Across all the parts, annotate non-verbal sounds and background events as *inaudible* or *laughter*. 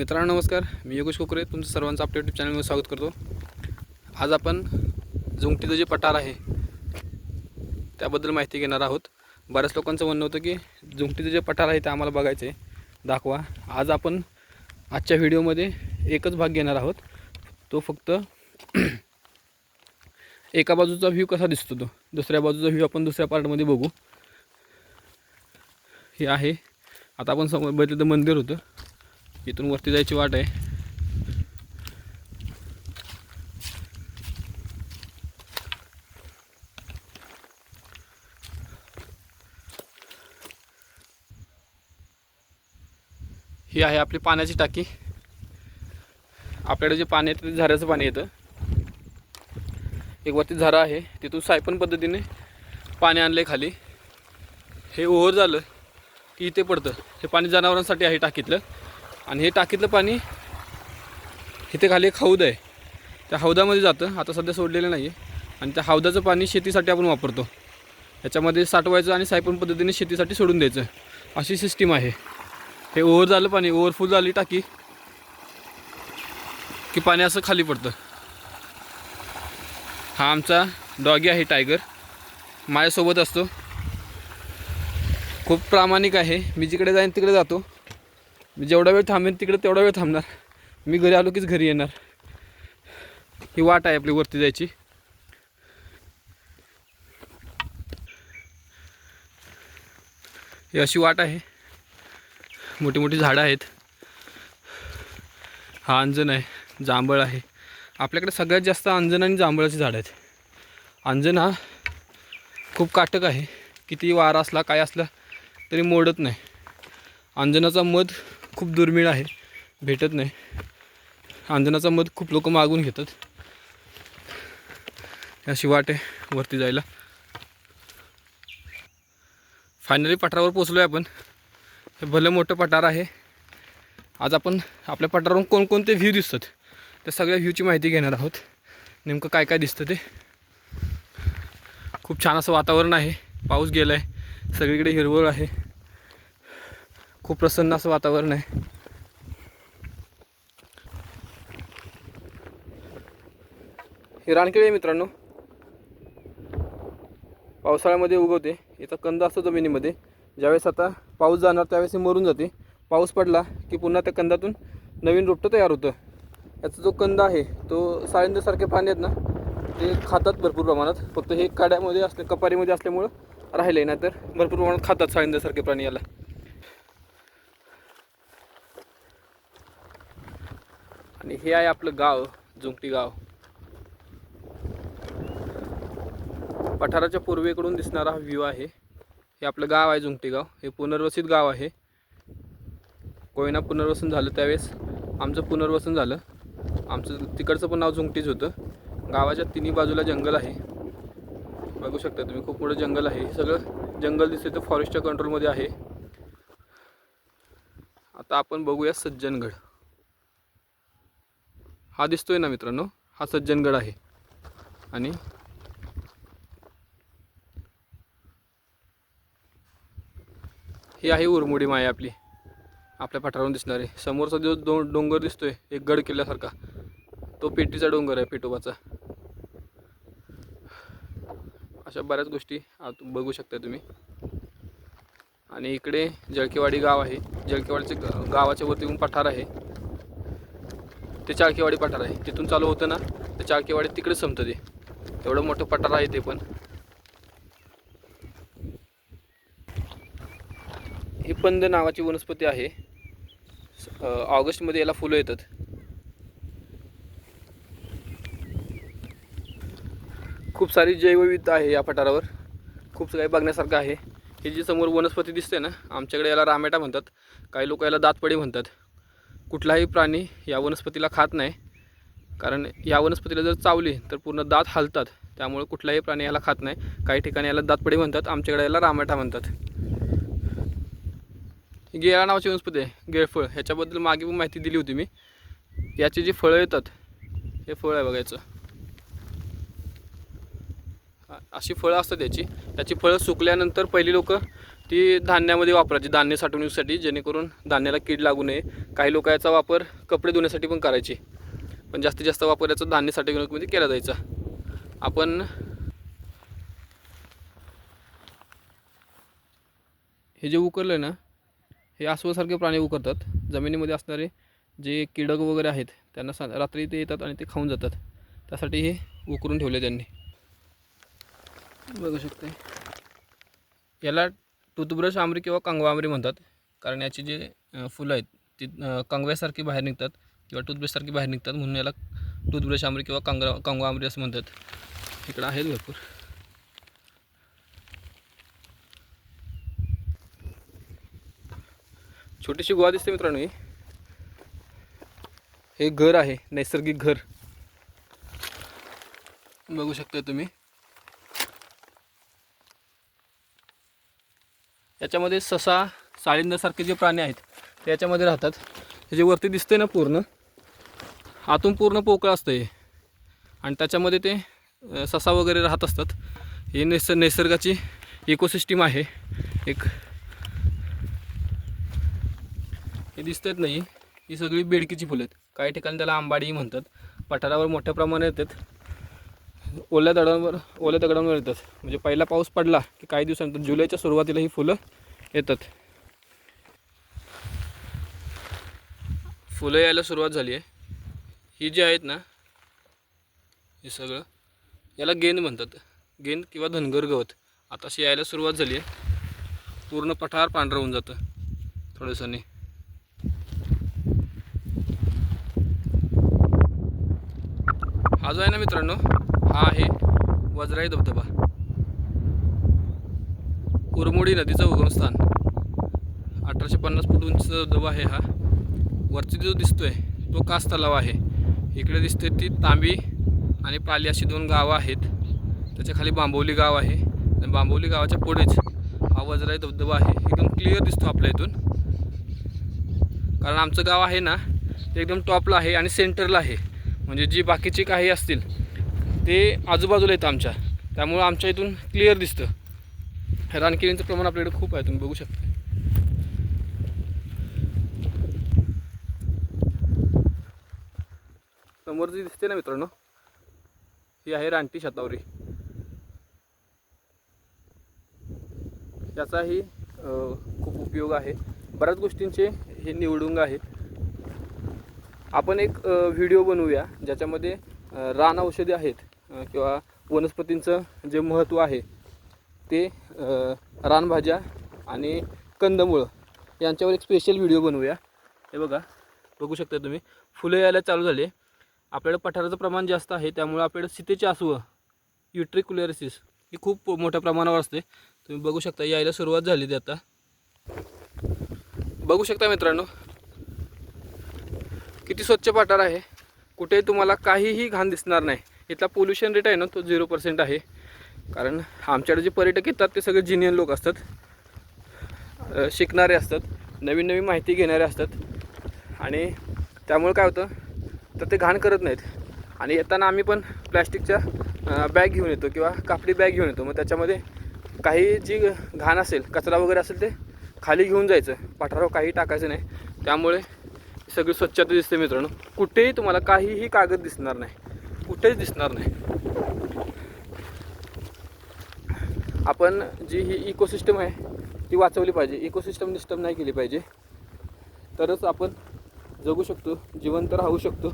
मित्रांनो नमस्कार. मी योगेश कोकरे तुमचं सर्वांचं आपल्या यूट्यूब चॅनलमध्ये स्वागत करतो. आज आपण जुंगटीचं जे पठार आहे त्याबद्दल माहिती घेणार आहोत. बऱ्याच लोकांचं म्हणणं होतं की जुंगटीचं जे पठार आहे ते आम्हाला बघायचं आहे. दाखवा. आज आपण आजच्या व्हिडिओमध्ये एकच भाग घेणार आहोत. तो फक्त *clears throat* एका बाजूचा व्ह्यू कसा दिसतो तो? दुसऱ्या बाजूचा व्ह्यू आपण दुसऱ्या पार्टमध्ये बघू. हे आहे. आता आपण समोर बघितलं तर मंदिर होतं. इथून वरती जायची वाट आहे. ही आहे आपली पाण्याची टाकी. आपल्याकडे जे पाणी येतं ते झऱ्याचं पाणी येतं एक वरती झरा आहे. तिथून सायपन पद्धतीने पाणी आणलं खाली. हे ओव्हर झालं की इथे पडतं. हे पाणी जनावरांसाठी आहे टाकीतलं. आणि हे टाकीतलं पाणी इथे खाली एक हौद आहे. त्या हौदामध्ये जातं. आता सध्या सोडलेलं नाही आहे आणि त्या हौदाचं पाणी शेतीसाठी आपण वापरतो. याच्यामध्ये साठवायचं आणि सायपन पद्धतीने शेतीसाठी सोडून द्यायचं. अशी सिस्टीम आहे. हे ओव्हर झालं पाणी ओव्हरफुल झाली टाकी की पाणी असं खाली पडतं. हा आमचा डॉगी आहे टायगर. माझ्यासोबत असतो. खूप प्रामाणिक आहे. मी जिकडे जाईन तिकडे जातो. मी जेवढा वेळ थांबेन तिकडे तेवढा वेळ थांबणार. मी घरी आलो कीच घरी येणार. ही वाट आहे आपली वरती जायची. ही अशी वाट आहे. मोठी मोठी झाडं आहेत. हा अंजन आहे. जांभळ आहे. आपल्याकडे सगळ्यात जास्त अंजन आणि जांभळाची झाडं आहेत. अंजन हा खूप काटक आहे. किती वारा असला काय असला तरी मोडत नाही. अंजनाचा मध खूप दुर्मिळ आहे. भेटत नाही. अंजनाचा मध खूप लोक मागून घेतात. अशी वाट आहे वरती जायला. फायनली पठारावर पोचलो आहे आपण. हे भलं मोठं पठार आहे. आज आपण आपल्या पठारावरून कोणकोणते व्ह्यू दिसतात त्या सगळ्या व्ह्यूची माहिती घेणार आहोत. नेमकं काय काय दिसतं ते. खूप छान असं वातावरण आहे. पाऊस गेला आहे सगळीकडे हिरवळ आहे. खूप प्रसन्न असं वातावरण आहे. ही रानकेळी आहे मित्रांनो. पावसाळ्यामध्ये उगवते. इथं कंद असतो जमिनीमध्ये. ज्यावेळेस आता पाऊस जाणार त्यावेळेस मरून जाते. पाऊस पडला की पुन्हा त्या कंदातून नवीन रोपटं तयार होतं. याचा जो कंद आहे तो साळिंदसारखे प्राणी आहेत ना ते खातात भरपूर प्रमाणात. फक्त हे काड्यामध्ये असले कपारीमध्ये असल्यामुळं राहिले नाही तर भरपूर प्रमाणात खातात साळिंदसारखे प्राणी याला. आणि हे आहे आपलं गाव जुंकटी गाव. पठाराच्या पूर्वेकडून दिसणारा हा व्ह्यू आहे. हे आपलं गाव आहे जुंकटी गाव. हे पुनर्वसित गाव आहे. कोयना पुनर्वसन झालं त्यावेळेस. आमचं पुनर्वसन झालं. आमचं तिकडचं पण नाव जुंकटीच होतं. गावाच्या तिन्ही बाजूला जंगल आहे. बघू शकता तुम्ही खूप मोठं जंगल आहे. हे सगळं जंगल दिसते तर फॉरेस्टच्या कंट्रोलमध्ये आहे. आता आपण बघूया सज्जनगड. हा दिसतोय ना मित्रांनो? हा सज्जनगड आहे. आणि ही आहे उरमुडी माय आपली. आपल्या पठारावरून दिसणारे. समोरचा जो दो डोंगर दिसतोय एक गड किल्ल्यासारखा. तो पेटीचा डोंगर आहे पेटोबाचा. अशा बऱ्याच गोष्टी आत बघू शकता तुम्ही. आणि इकडे जळकेवाडी गाव आहे. जळकेवाडीचे ग- गावाच्या वरती येऊन पठार आहे. ते चाळकेवाडी पठार आहे. तिथून चालू होतं ना ते चाळकेवाडी तिकडे संपतं ते. एवढं मोठं पठार आहे ते पण. ही पंद नावाची वनस्पती आहे. ऑगस्टमध्ये याला फुलं येतात. खूप सारी जैवविविधता आहे या पठारावर. खूप काही बघण्यासारखं आहे. हे जी समोर वनस्पती दिसते ना आमच्याकडे याला रामेटा म्हणतात. काही लोक याला दातपडी म्हणतात. कुठलाही प्राणी या वनस्पतीला खात नाही. कारण या वनस्पतीला जर चावली तर पूर्ण दात हालतात. त्यामुळे कुठलाही प्राणी याला खात नाही. काही ठिकाणी याला दातपडी म्हणतात आमच्याकडे याला रामाटा म्हणतात. गेळा नावाची वनस्पती आहे गेळफळ ह्याच्याबद्दल मागे पण माहिती दिली होती मी. याची जी फळं येतात हे फळ आहे बघायचं. अशी फळं असतात याची. याची फळं सुकल्यानंतर पहिली लोक ती धान्यामध्ये वापरायची धान्य साठवणुकीसाठी जेणेकरून धान्याला कीड लागू नये. काही लोक याचा वापर कपडे धुण्यासाठी पण करायचे. पण जास्तीत जास्त वापर याचा धान्य साठवणुकीमध्ये केला जायचा. आपण हे जे उकरलं आहे ना हे आसवासारखे प्राणी उकरतात. जमिनीमध्ये असणारे जे किडक वगैरे आहेत त्यांना सा रात्री ते येतात आणि ते खाऊन जातात. त्यासाठी हे उकरून ठेवले त्यांनी. बघू शकते याला टूथब्रश आमरी किंवा कंगवा आमरी म्हणतात. कारण याची जे फुलं आहेत ती कंगव्यासारखी बाहेर निघतात किंवा टूथब्रशसारखी बाहेर निघतात म्हणून याला टूथब्रश आमरी किंवा कंगवा कंगवा आमरी असं म्हणतात. इकडं आहेत भरपूर. छोटीशी गुहा दिसते मित्रांनो ही. हे घर आहे नैसर्गिक घर. बघू शकता तुम्ही. याच्यामध्ये ससा साळिंदासारखे जे प्राणी आहेत ते याच्यामध्ये राहतात. हे जे वरती दिसतंय ना पूर्ण आतून पूर्ण पोकळं असतं हे. आणि त्याच्यामध्ये ते ससा वगैरे राहत असतात. ही निस निसर्गाची इकोसिस्टीम आहे. एक हे दिसतात नाही ही सगळी बेडकीची फुलं आहेत. काही ठिकाणी त्याला आंबाडी म्हणतात. पठारावर मोठ्या प्रमाणात येतात. ओल्या दगडांवर ओल्या दगडांवर येतात. म्हणजे पहिला पाऊस पडला की काही दिवसानंतर जुलैच्या सुरुवातीला ही फुलं येतात. फुलं यायला सुरुवात झाली आहे. ही जी आहेत ना हे सगळं याला गेंद म्हणतात. गेंद किंवा धनगर गवत. आता अशी यायला सुरुवात झाली आहे. पूर्ण पठार पांढरं होऊन जातं. थोडंसं हा जो आहे ना मित्रांनो हा आहे. वज्राई धबधबा कुरमोडी नदीचं उगमस्थान. अठराशे पन्नास फूट उंच धबधबा आहे हा. वरती जो दिसतोय तो कास तलाव आहे. इकडे दिसते ती तांबी आणि पाली अशी दोन गावं आहेत. त्याच्याखाली गाव आहे. आणि बांबोली गावाच्या पुढेच हा वज्राई धबधबा आहे. एकदम क्लिअर दिसतो आपल्या इथून. कारण आमचं गाव आहे ना ते एकदम टॉपला आहे आणि सेंटरला आहे. म्हणजे जी बाकीची काही असतील ते आजूबाजूला येतं आमच्या. त्यामुळं आमच्या इथून क्लिअर दिसतं. रानकिरींचं प्रमाण आपल्याकडे खूप आहे तुम्ही बघू शकता समोर जी दिसते ना मित्रांनो ही आहे रानटी शतावरी. याचाही खूप उपयोग आहे. बऱ्याच गोष्टींचे हे निवडुंग आहे. आपण एक व्हिडिओ बनवूया ज्याच्यामध्ये रान औषधे आहेत. किंवा वनस्पतींचं जे महत्त्व आहे ते रानभाज्या आणि कंदमुळं यांच्यावर एक स्पेशल व्हिडिओ बनवूया. हे बघा बघू शकता तुम्ही. फुलं यायला चालू झाले. आपल्याकडे पठाराचं प्रमाण जास्त आहे त्यामुळे आपल्याकडे सीतेची आसवं युट्रिक्युलेरसिस ही खूप मोठ्या प्रमाणावर असते. तुम्ही बघू शकता यायला सुरुवात झाली ती आता. बघू शकता मित्रांनो किती स्वच्छ पठार आहे. कुठेही तुम्हाला काहीही घाण दिसणार नाही. इथला पोल्युशन रेट आहे ना तो झिरो पर्सेंट आहे. कारण आमच्याकडे जे पर्यटक येतात ते सगळे जिनियन लोक असतात. शिकणारे असतात. नवीन नवीन माहिती घेणारे असतात. आणि त्यामुळे काय होतं तर ते घाण करत नाहीत. आणि येताना आम्ही पण प्लॅस्टिकच्या बॅग घेऊन येतो किंवा कापडी बॅग घेऊन येतो. मग त्याच्यामध्ये काही जी घाण असेल कचरा वगैरे असेल ते खाली घेऊन जायचं. पठारावर काही टाकायचं नाही. त्यामुळे सगळी स्वच्छता दिसते मित्रांनो. कुठेही तुम्हाला काहीही कागद दिसणार नाही. कुठेच दिसणार नाही. आपण जी ही इकोसिस्टम आहे ती वाचवली पाहिजे. इकोसिस्टम डिस्टर्ब नाही केली पाहिजे. तरच आपण जगू शकतो जिवंत राहू शकतो.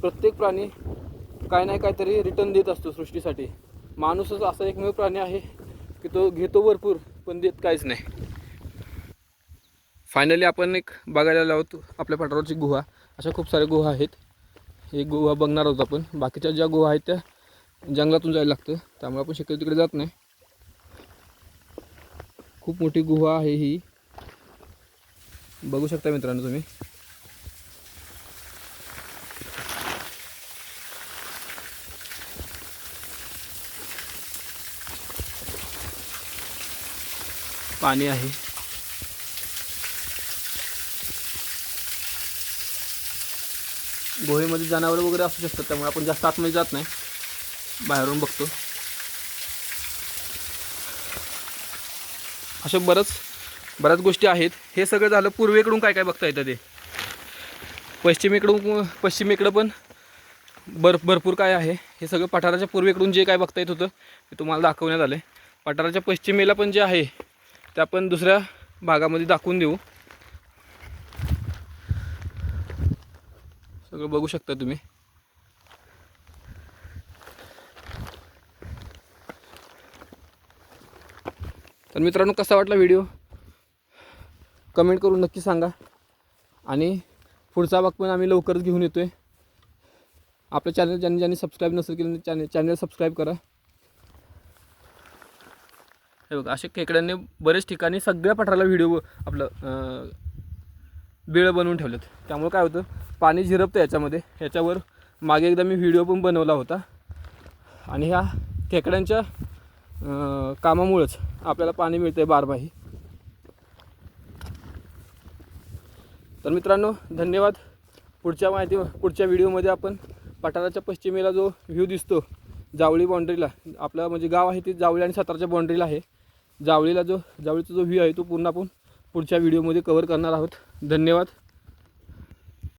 प्रत्येक प्राणी काय नाही काहीतरी रिटर्न देत असतो सृष्टीसाठी. माणूसच असा एकमेव प्राणी आहे की तो घेतो भरपूर पण देत काहीच नाही. फायनली आपण एक बघायला लावतो आपल्या पठारावरची गुहा. अशा खूप साऱ्या गुहा आहेत. हे गुहा बघणार आहोत आपण. बाकीच्या ज्या गुहा आहेत त्या जंगलातून जायला लागतं. त्यामुळे आपण शक्यतो तिकडे जात नाही. खूप मोठी गुहा आहे ही. बघू शकता मित्रांनो तुम्ही. पाणी आहे. गोहेमध्ये जनावरं वगैरे असू शकतात त्यामुळे आपण जास्त आतमध्ये जात नाही. बाहेरून बघतो. अशा बरंच बऱ्याच गोष्टी आहेत. हे सगळं झालं पूर्वेकडून काय काय बघता येतं ते? पश्चिमेकडून पश्चिमेकडं पण भर भरपूर काय आहे. हे सगळं पठाराच्या पूर्वेकडून जे काय बघता येत होतं ते तुम्हाला दाखवण्यात आलं आहे पठाराच्या पश्चिमेला पण जे आहे ते आपण दुसऱ्या भागामध्ये दाखवून देऊ. सगळं बघू शकता तुम्ही. तर मित्रांनो कसा वाटला व्हिडिओ? कमेंट करून नक्की सांगा. आणि पुढचा भाग पण आम्ही लवकरच घेऊन येतो आहे आपलं चॅनल ज्यांनी ज्यांनी सबस्क्राईब नसेल केलं चॅनल चॅनल सबस्क्राईब करा. हे बघा असे खेकड्यांनी बरेच ठिकाणी सगळ्या पठाराला व्हिडिओ आपलं बिळं बनवून ठेवलेत. त्यामुळे काय होतं पाणी झिरपतं याच्यामध्ये. याच्यावर मागे एकदा मी व्हिडिओ पण बनवला होता. आणि ह्या खेकड्यांच्या कामामुळंच आपल्याला पाणी मिळतं आहे बारबाही तर मित्रांनो धन्यवाद. पुढच्या माहिती पुढच्या व्हिडिओमध्ये आपण पठाराच्या पश्चिमेला जो व्ह्यू दिसतो जावळी बाउंड्रीला आपलं म्हणजे गाव आहे ते जावळी आणि साताराच्या बाउंड्रीला आहे. जावळीला जो जावळीचा जो व्ह्यू आहे तो पूर्ण आपण पुढच्या व्हिडिओमध्ये कवर करणार आहोत. धन्यवाद.